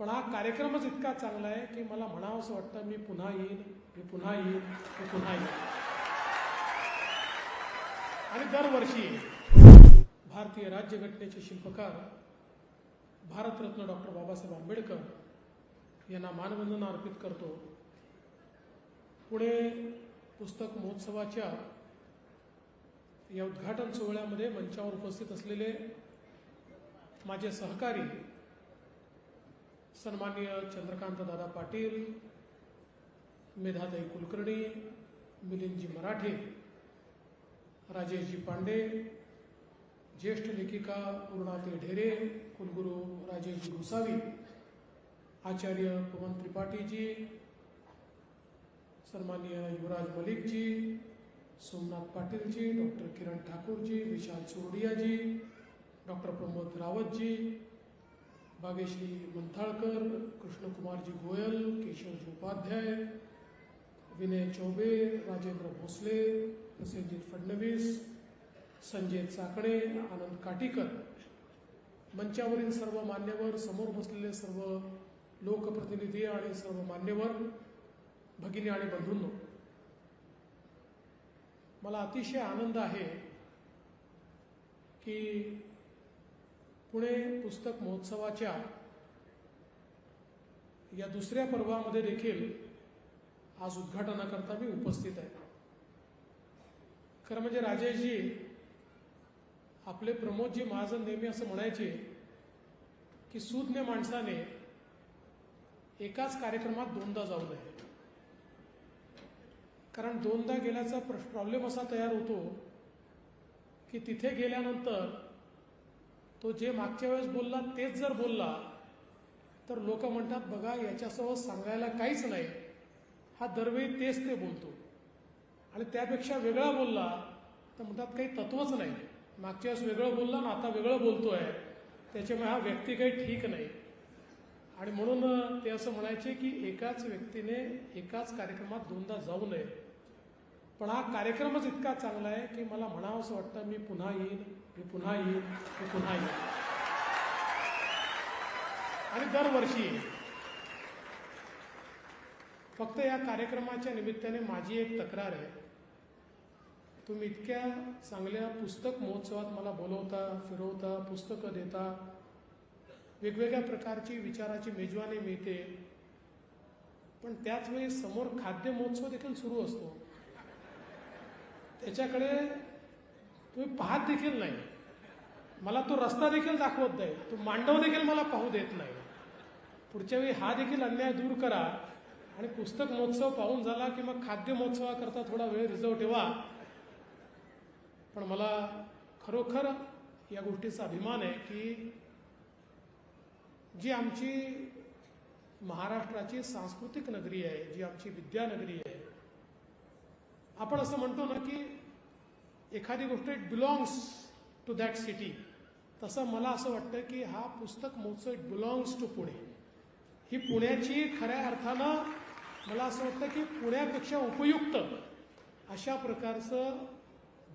पण हा कार्यक्रमच इतका चांगला आहे की मला म्हणावं असं वाटतं मी पुन्हा येईन मी पुन्हा येईन मी पुन्हा येईन. आणि दरवर्षी भारतीय राज्यघटनेचे शिल्पकार भारतरत्न डॉक्टर बाबासाहेब आंबेडकर यांना मानवंदना अर्पित करतो. पुणे पुस्तक महोत्सवाच्या या उद्घाटन सोहळ्यामध्ये मंचावर उपस्थित असलेले माझे सहकारी सन्माननीय चंद्रकांत दादा पाटील मेधाताई कुलकर्णी, मिलिंदजी मराठे, राजेशजी पांडे, ज्येष्ठ लेखिका पूर्णाते ढेरे, कुलगुरू राजेशजी गोसावी, आचार्य पवन त्रिपाठीजी सन्माननीय युवराज मलिकजी, सोमनाथ पाटिल जी डॉक्टर किरण ठाकुर जी विशाल चोरडिया जी डॉक्टर प्रमोद रावतजी भाग्यश्री मंथाळकर कृष्णकुमारजी गोयल केशवजी उपाध्याय विनय चौबे राजेंद्र भोसले प्रसेनजीत फडणवीस संजय चाकणे आनंद काटीकर. मंचावरील सर्व मान्यवर समोर बसलेले सर्व लोकप्रतिनिधी आणि सर्व मान्यवर भगिनी आणि बंधूंनो मला अतिशय आनंद आहे की पुणे पुस्तक महोत्सवाच्या या दुसऱ्या पर्वामध्ये देखील आज उद्घाटनाकरता मी उपस्थित आहे. खरं म्हणजे राजेशजी आपले प्रमोदजी महाजन नेहमी असं म्हणायचे की सुज्ञ माणसाने एकाच कार्यक्रमात दोनदा जाऊ नये. कारण दोनदा गेल्याचा प्रॉब्लेम असा तयार होतो की तिथे गेल्यानंतर तो जे मागच्या वेळेस बोलला तेच जर बोलला तर लोक म्हणतात बघा याच्यासह सांगायला काहीच नाही. हा दरवेळी तेच ते बोलतो. आणि त्यापेक्षा वेगळा बोलला तर म्हणतात काही तत्वच नाही. मागच्या वेळेस वेगळं बोलला ना आता वेगळं बोलतोय. त्याच्यामुळे हा व्यक्ती काही ठीक नाही. आणि म्हणून ते असं म्हणायचे की एकाच व्यक्तीने एकाच कार्यक्रमात दोनदा जाऊ नये. पण हा कार्यक्रमच इतका चांगला आहे की मला म्हणावं असं वाटतं मी पुन्हा येईन. मी पुन्हा येईल मी पुन्हा येईल आणि दरवर्षी फक्त या कार्यक्रमाच्या निमित्ताने माझी एक तक्रार आहे. तुम्ही इतक्या चांगल्या पुस्तक महोत्सवात मला बोलवता फिरवता पुस्तकं देता वेगवेगळ्या प्रकारची विचाराची मेजवानी मिळते. पण त्याच वेळी समोर खाद्य महोत्सव देखील सुरू असतो. त्याच्याकडे तुम्ही पाहत देखील नाही. मला तो रस्ता देखील दाखवत नाही. तो मांडव देखील मला पाहू देत नाही. पुढच्या वेळी हा देखील अन्याय दूर करा आणि पुस्तक महोत्सव पाहून झाला की मग खाद्य महोत्सवाकरता थोडा वेळ रिझर्व ठेवा. पण मला खरोखर या गोष्टीचा अभिमान आहे की जी आमची महाराष्ट्राची सांस्कृतिक नगरी आहे जी आमची विद्यानगरी आहे आपण असं म्हणतो ना की एखादी गोष्ट it belongs to that city तसं मला असं वाटतं की हा पुस्तक महोत्सव इट बिलॉंग्स टू पुणे. ही पुण्याची खऱ्या अर्थानं मला असं वाटतं की पुण्यापेक्षा उपयुक्त अशा प्रकारचं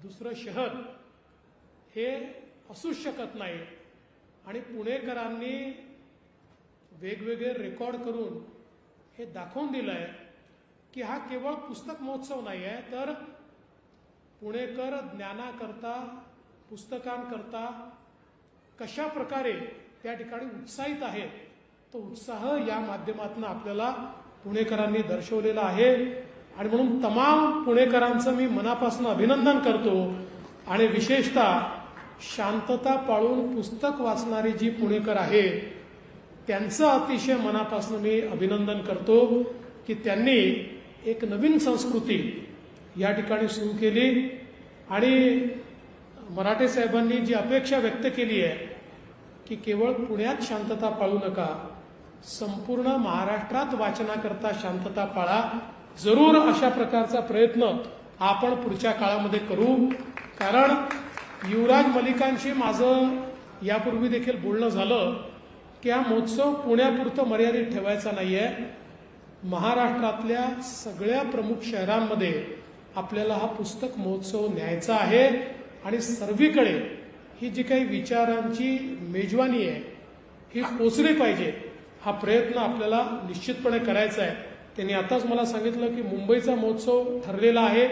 दुसरं शहर हे असूच शकत नाही. आणि पुणेकरांनी वेगवेगळे रेकॉर्ड करून हे दाखवून दिलं आहे की हा केवळ पुस्तक महोत्सव नाही आहे तर पुणेकर ज्ञानाकरता पुस्तकांकरता कशा प्रकारे त्या ठिकाणी उत्साहित आहेत तो उत्साह या माध्यमातून आपल्याला पुणेकरांनी दर्शवलेला आहे. आणि म्हणून तमाम पुणेकरांचं मी मनापासून अभिनंदन करतो. आणि विशेषतः शांतता पाळून पुस्तक वाचणारी जी पुणेकर आहेत त्यांचं अतिशय मनापासून मी अभिनंदन करतो की त्यांनी एक नवीन संस्कृती या ठिकाणी सुरू केली. आणि मराठे साहेबांनी जी अपेक्षा व्यक्त केली आहे की केवळ पुण्यात शांतता पाळू नका संपूर्ण महाराष्ट्रात वाचनाकरता शांतता पाळा. जरूर अशा प्रकारचा प्रयत्न आपण पुढच्या काळामध्ये करू. कारण युवराज मलिकांशी माझं यापूर्वी देखील बोलणं झालं की हा महोत्सव पुण्यापुरतं मर्यादित ठेवायचा नाहीये. महाराष्ट्रातल्या सगळ्या प्रमुख शहरांमध्ये आपल्याला हा पुस्तक महोत्सव न्यायचा आहे आणि सर्वीकडे ही जी काही विचारांची मेजवानी आहे ही पोचली पाहिजे हा प्रयत्न आपल्याला निश्चितपणे करायचा आहे. त्यांनी आताच मला सांगितलं की मुंबईचा महोत्सव ठरलेला आहे.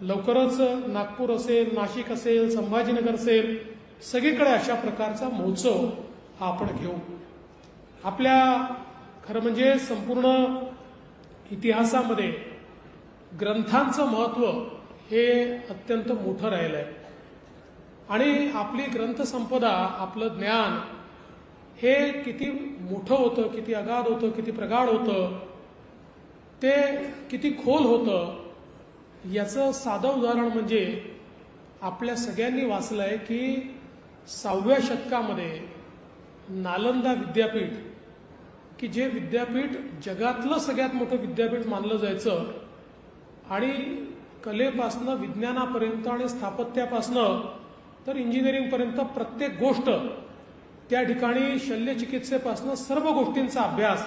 लवकरच नागपूर असेल नाशिक असेल संभाजीनगर असेल सगळीकडे अशा प्रकारचा महोत्सव हा आपण घेऊ. आपल्या खरं म्हणजे संपूर्ण इतिहासामध्ये ग्रंथांचं महत्त्व हे अत्यंत मोठं राहिलं आहे. आणि आपली ग्रंथसंपदा आपलं ज्ञान हे किती मोठं होतं किती अगाध होतं किती प्रगाढ होतं ते किती खोल होतं याचं साधं उदाहरण म्हणजे आपल्या सगळ्यांनी वाचलं आहे की सहाव्या शतकामध्ये नालंदा विद्यापीठ की जे विद्यापीठ जगातलं सगळ्यात मोठं विद्यापीठ मानलं जायचं आणि कलेपासनं विज्ञानापर्यंत आणि स्थापत्यापासनं तर इंजिनिअरिंगपर्यंत प्रत्येक गोष्ट त्या ठिकाणी शल्यचिकित्सेपासनं सर्व गोष्टींचा अभ्यास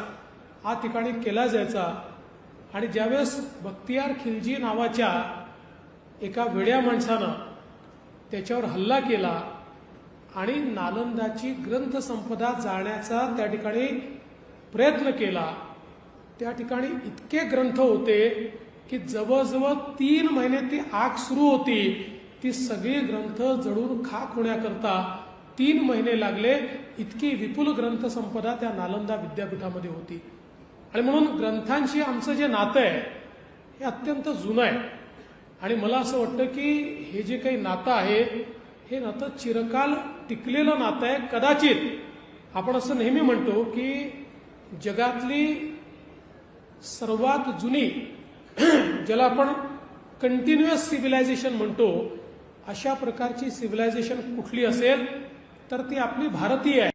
हा ठिकाणी केला जायचा. आणि ज्यावेळेस बख्तियार खिलजी नावाच्या एका वेड्या माणसानं त्याच्यावर हल्ला केला आणि नालंदाची ग्रंथसंपदा जाळण्याचा त्या ठिकाणी प्रयत्न केला त्या ठिकाणी इतके ग्रंथ होते की जवळजवळ तीन महिने ती आग सुरू होती. ती सगळी ग्रंथ जळून खाक होण्याकरता तीन महिने लागले. इतकी विपुल ग्रंथसंपदा त्या नालंदा विद्यापीठामध्ये होती. आणि म्हणून ग्रंथांशी आमचं जे नातं आहे हे अत्यंत जुनं आहे. आणि मला असं वाटतं की हे जे काही नातं आहे हे नातं चिरकाल टिकलेलं नातं आहे. कदाचित आपण असं नेहमी म्हणतो की जगातली सर्वात जुनी ज्याला आपण कंटिन्युअस सिव्हिलायझेशन म्हणतो अशा प्रकारची सिव्हिलायझेशन कुठली असेल तर ती आपली भारतीय आहे.